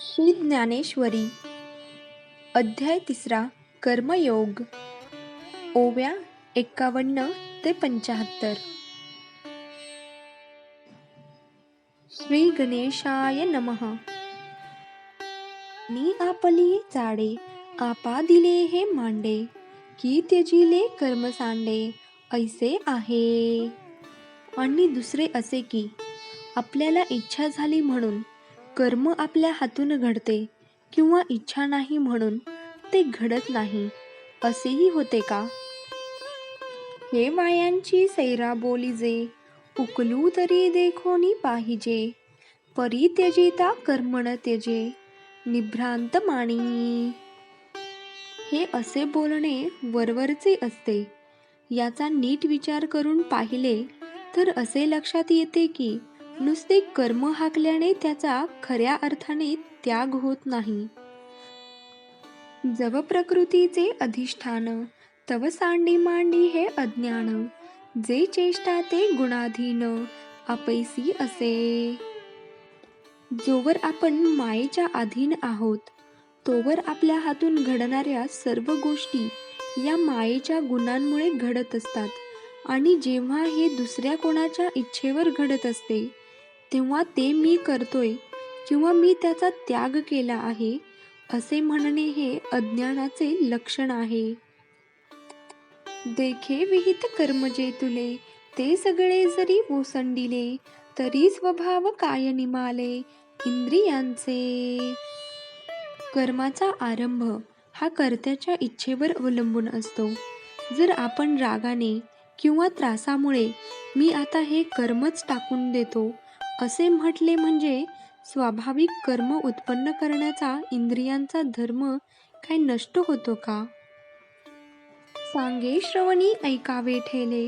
श्री ज्ञानेश्वरी. अध्याय तिसरा कर्मयोग. ओव्या एक्कावन्न ते पंचाहत्तर. श्री गणेशाय नमः. नी आपली चाडे आपा दिले हे मांडे की त्यजिले कर्म सांडे ऐसे आहे. आणि दुसरे असे की आपल्याला इच्छा झाली म्हणून कर्म आपल्या हातून घडते किंवा इच्छा नाही म्हणून ते घडत नाही. असेही होते का? हे मायांची सैरा बोलीजे उकलू तरी देखोनी पाहिजे. परित्यजिता कर्मण त्यजे निभ्रांत माणी. हे असे बोलणे वरवरचे असते. याचा नीट विचार करून पाहिले तर असे लक्षात येते की नुसते कर्म हाकल्याने त्याचा खऱ्या अर्थाने त्याग होत नाही. जव प्रकृतीचे अधिष्ठान तव सांडी मांडी हे अज्ञान जे चेष्टा ते गुणाधीन आपैसी असे. जोवर आपण मायेच्या अधीन आहोत तोवर आपल्या हातून घडणाऱ्या सर्व गोष्टी या मायेच्या गुणांमुळे घडत असतात आणि जेव्हा हे दुसऱ्या कोणाच्या इच्छेवर घडत असते तेव्हा ते मी करतोय किंवा मी त्याचा त्याग केला आहे असे म्हणणे हे अज्ञानाचे लक्षण आहे. देखे विहित कर्म जे तुले ते सगळे जरी ओसंडिले तरी स्वभाव काय निमाले इंद्रियांचे. कर्माचा आरंभ हा कर्त्याच्या इच्छेवर अवलंबून असतो. जर आपण रागाने किंवा त्रासामुळे मी आता हे कर्मच टाकून देतो असे म्हटले म्हणजे स्वाभाविक कर्म उत्पन्न करण्याचा इंद्रियांचा धर्म काय नष्ट होतो का? सांगे श्रवणी ऐकावे ठेले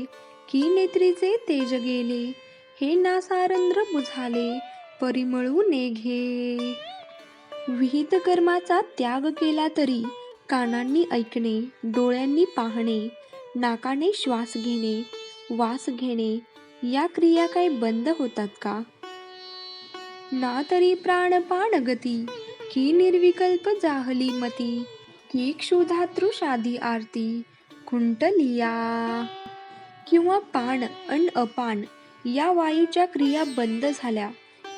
की नेत्रीचे तेज गेले हे नासारंद्र बुझाले परिमळू नेघे विहित कर्माचा त्याग केला तरी कानांनी ऐकणे डोळ्यांनी पाहणे नाकाने श्वास घेणे वास घेणे या क्रिया काही बंद होतात का? ना तरी प्राणपाण गती की निर्विकल्प जाहली मती की क्षुधातृषादी आरती खुंटलिया किंवा पान अन अपान या वायूच्या क्रिया बंद झाल्या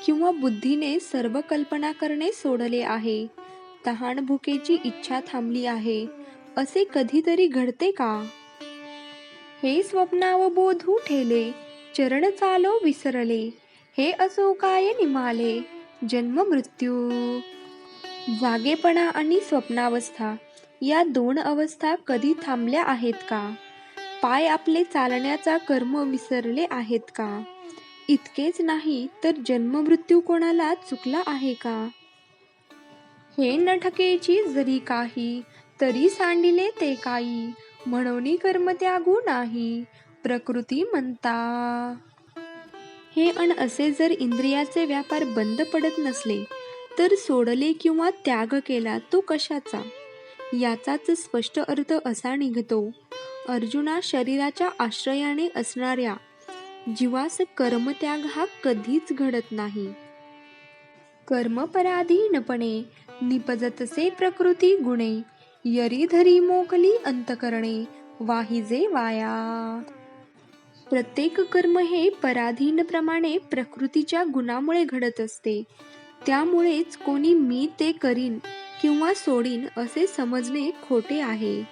किंवा बुद्धीने सर्व कल्पना करणे सोडले आहे तहान भुकेची इच्छा थांबली आहे असे कधीतरी घडते का? हे स्वप्नावबोधू ठेले चरण चालो विसरले हे असो काय निमाले जन्म मृत्यू. जागेपणा आणि स्वप्नावस्था या दोन अवस्था कधी थांबल्या आहेत का? पाय आपले चालण्याचा कर्म विसरले आहेत का? इतकेच नाही तर जन्म मृत्यू कोणाला चुकला आहे का? हे नठकेची जरी काही तरी सांडिले ते काही म्हणून कर्म त्यागू नाही प्रकृती म्हणता. हे अन असे जर इंद्रियाचे व्यापार बंद पडत नसले तर सोडले किंवा त्याग केला तो कशाचा? याचाच स्पष्ट अर्थ असा निघतो अर्जुना शरीराच्या आश्रयाने असणाऱ्या जीवास कर्मत्याग हा कधीच घडत नाही. कर्मपराधीनपणे निपजतसे प्रकृती गुणे यरीधरी मोकली अंतकरणे वाहिजे वाया. प्रत्येक कर्म हे पराधीनप्रमाणे प्रकृतीच्या गुणामुळे घडत असते. त्यामुळेच कोणी मी ते करीन किंवा सोडीन असे समजणे खोटे आहे.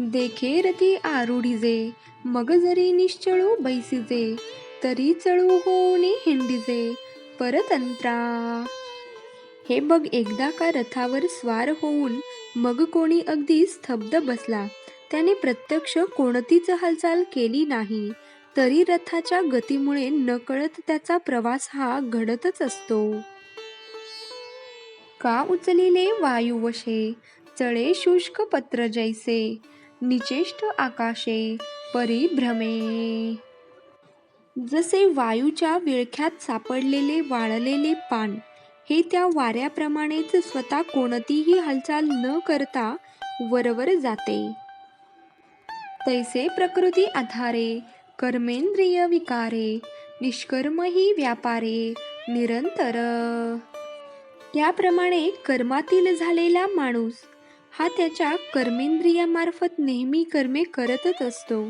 देखे रती आरुढिजे मग जरी निश्चळू बैसिजे तरी चळू होऊनी हिंडिजे परतंत्रा. हे बघ एकदा का रथावर स्वार होऊन मग कोणी अगदी स्तब्ध बसला. त्याने प्रत्यक्ष कोणतीच हालचाल केली नाही. तरी रथाच्या गतीमुळे नकळत त्याचा प्रवास हा घडतच असतो. का उचलिले वायुवशे? चळे शुष्क पत्र जैसे. निचेष्ट आकाशे परिभ्रमे. जसे वायूच्या विळख्यात सापडलेले वाळलेले पान हे त्या वाऱ्याप्रमाणेच स्वतः कोणतीही हालचाल न करता वरवर जाते. तैसे प्रकृती आधारे कर्मेंद्रिय विकारे निष्कर्म ही व्यापारे निरंतर। त्याप्रमाणे कर्मातील झालेला माणूस हा त्याच्या कर्मेंद्रियामार्फत नेहमी कर्मे करतच असतो.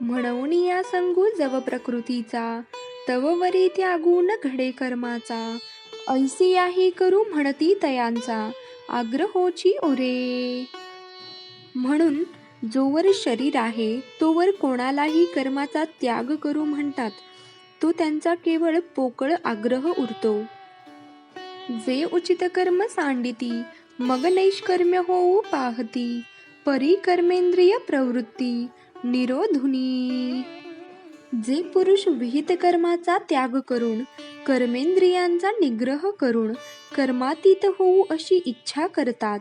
म्हणून या संगू जव प्रकृतीचा तव वरी त्यागून घडे कर्माचा ऐसी याही करू म्हणती तयांचा आग्रहोची ओरे. म्हणून जोवर शरीर आहे तोवर कोणालाही कर्माचा त्याग करू म्हणतात. तो त्यांचा केवळ पोकळ आग्रह उरतो. जे उचित कर्म सांडिती मग नैष्कर्म्य होऊ पाहती. परी कर्मेंद्रिय प्रवृत्ती निरोधुनी. जे पुरुष विहित कर्माचा त्याग करून कर्मेंद्रियांचा निग्रह करून कर्मातीत होऊ अशी इच्छा करतात.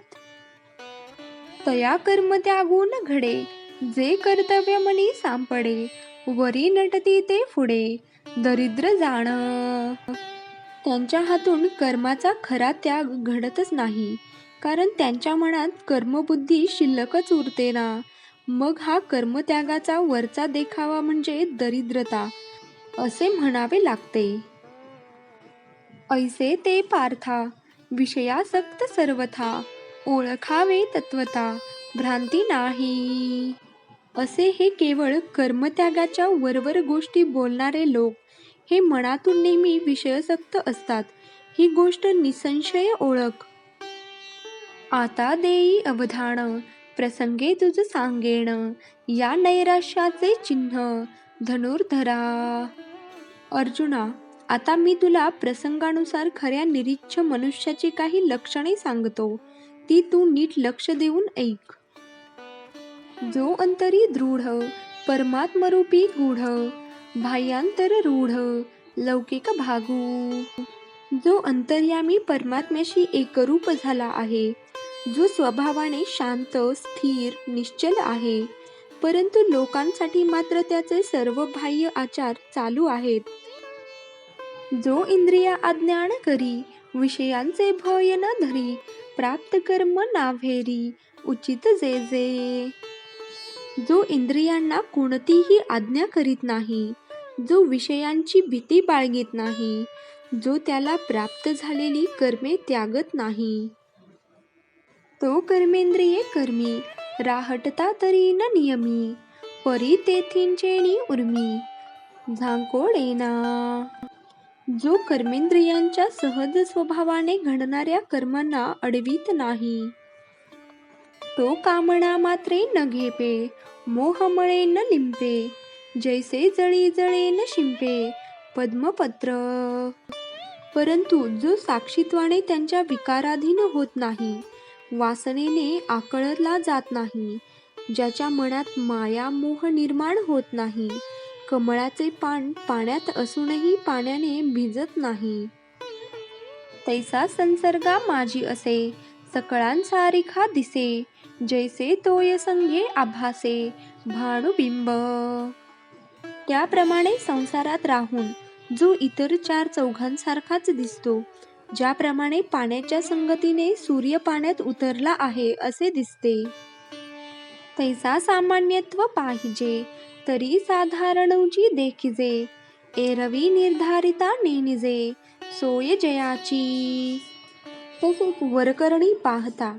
तया कर्म त्यागून घडे. जे कर्तव्य मनी सांपडे वरी नटती ते पुढे दरिद्र जाण. त्यांच्या हातून कर्माचा खरा त्याग घडतच नाही. कारण त्यांच्या मनात कर्मबुद्धी शिल्लकच उरते ना. मग हा कर्मत्यागाचा वरचा देखावा म्हणजे दरिद्रता असे म्हणावे लागते. ऐसे ते पार्था विषयासक्त सर्वथा. ओळखावे तत्वता. भ्रांती नाही. असे हे केवळ कर्मत्यागाच्या वरवर गोष्टी बोलणारे लोक. हे मनातून नेहमी विषयसक्त असतात. ही गोष्ट निसंशय ओळख. आता देई अवधान प्रसंगे तुझ सांगेण. या नैराश्याचे चिन्ह. धनुर्धरा. अर्जुना आता मी तुला प्रसंगानुसार खऱ्या निरीच्छ मनुष्याची काही लक्षणे सांगतो. ती तू नीट लक्ष देऊन ऐक. जो अंतरी दृढ परमात्मरूपी गूढ बाह्यांतर रूढ लौकिक भागू. जो अंतर्यामी परमात्म्याशी एकरूप झाला आहे जो स्वभावाने शांत स्थिर निश्चल आहे परंतु लोकांसाठी मात्र त्याचे सर्व बाह्य आचार चालू आहेत. जो इंद्रिया अज्ञान करी विषयांचे भय न धरी प्राप्त कर्म नाव्हेरी उचित जे जे. जो इंद्रियांना कोणतीही आज्ञा करीत नाही जो विषयांची भीती बाळगीत नाही जो त्याला प्राप्त झालेली कर्मे त्यागत नाही. तो कर्मेंद्रिये कर्मी राहटता तरी न नियमी परी तेथींचेणी उर्मी झांकोडेना जो कर्मेंद्रियांच्या सहज स्वभावाने घडणाऱ्या कर्मांना अडवीत नाही. तो कामना मात्रे न घेपे मोहमळे न लिंपे जैसे जळी जळे न शिंपे पद्मपत्र. परंतु जो साक्षीत्वाने त्यांच्या विकाराधीन होत नाही वासनेने आकळला जात नाही ज्याच्या मनात माया मोह निर्माण होत नाही कमळाचे पान पाण्यात असूनही पाण्याने भिजत नाही. तैसा संसर्गा माझी असे सकळांसारिखा दिसे जैसे तोय संघे आभासे भाणुबिंब. त्याप्रमाणे संसारात राहून जो इतर चार चौघांसारखाच दिसतो ज्याप्रमाणे पाण्याच्या संगतीने सूर्य पाण्यात उतरला आहे असे दिसते. तैसा सामान्यत्व पाहिजे. तरी साधारणची देखिजे. एरवी निर्धारिता नेनिजे. सोय जयाची. तसेच वरकरणी पाहता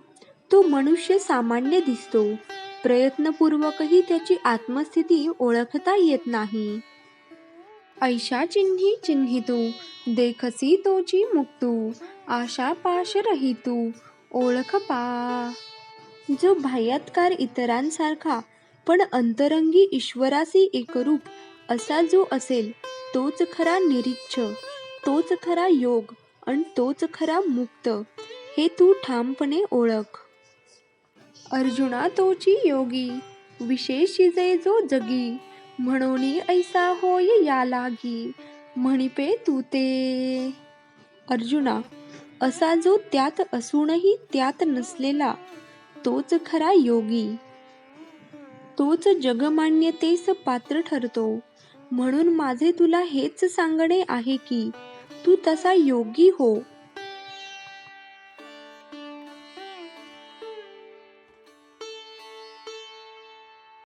तो मनुष्य सामान्य दिसतो. प्रयत्नपूर्वकही त्याची आत्मस्थिती ओळखता येत नाही. ऐशा चिन्ही चिन्हितू देखसी तोची मुक्तू आशा पाश रहितू ओळख पा. जो बाह्यात्कार इतरांसारखा पण अंतरंगी ईश्वरासी एकरूप असा जो असेल तोच खरा निरीच्छ तोच खरा योग आणि तोच खरा मुक्त हे तू ठामपणे ओळख. अर्जुना तोची योगी विशेषिजे जो जगी म्हणून ऐसा होय या लागी म्हणिपे तू ते. अर्जुना असा जो त्यात असूनही त्यात नसलेला तोच खरा योगी. तोच जगमान्यतेस पात्र ठरतो. म्हणून माझे तुला हेच सांगणे आहे की तू तसा योगी हो.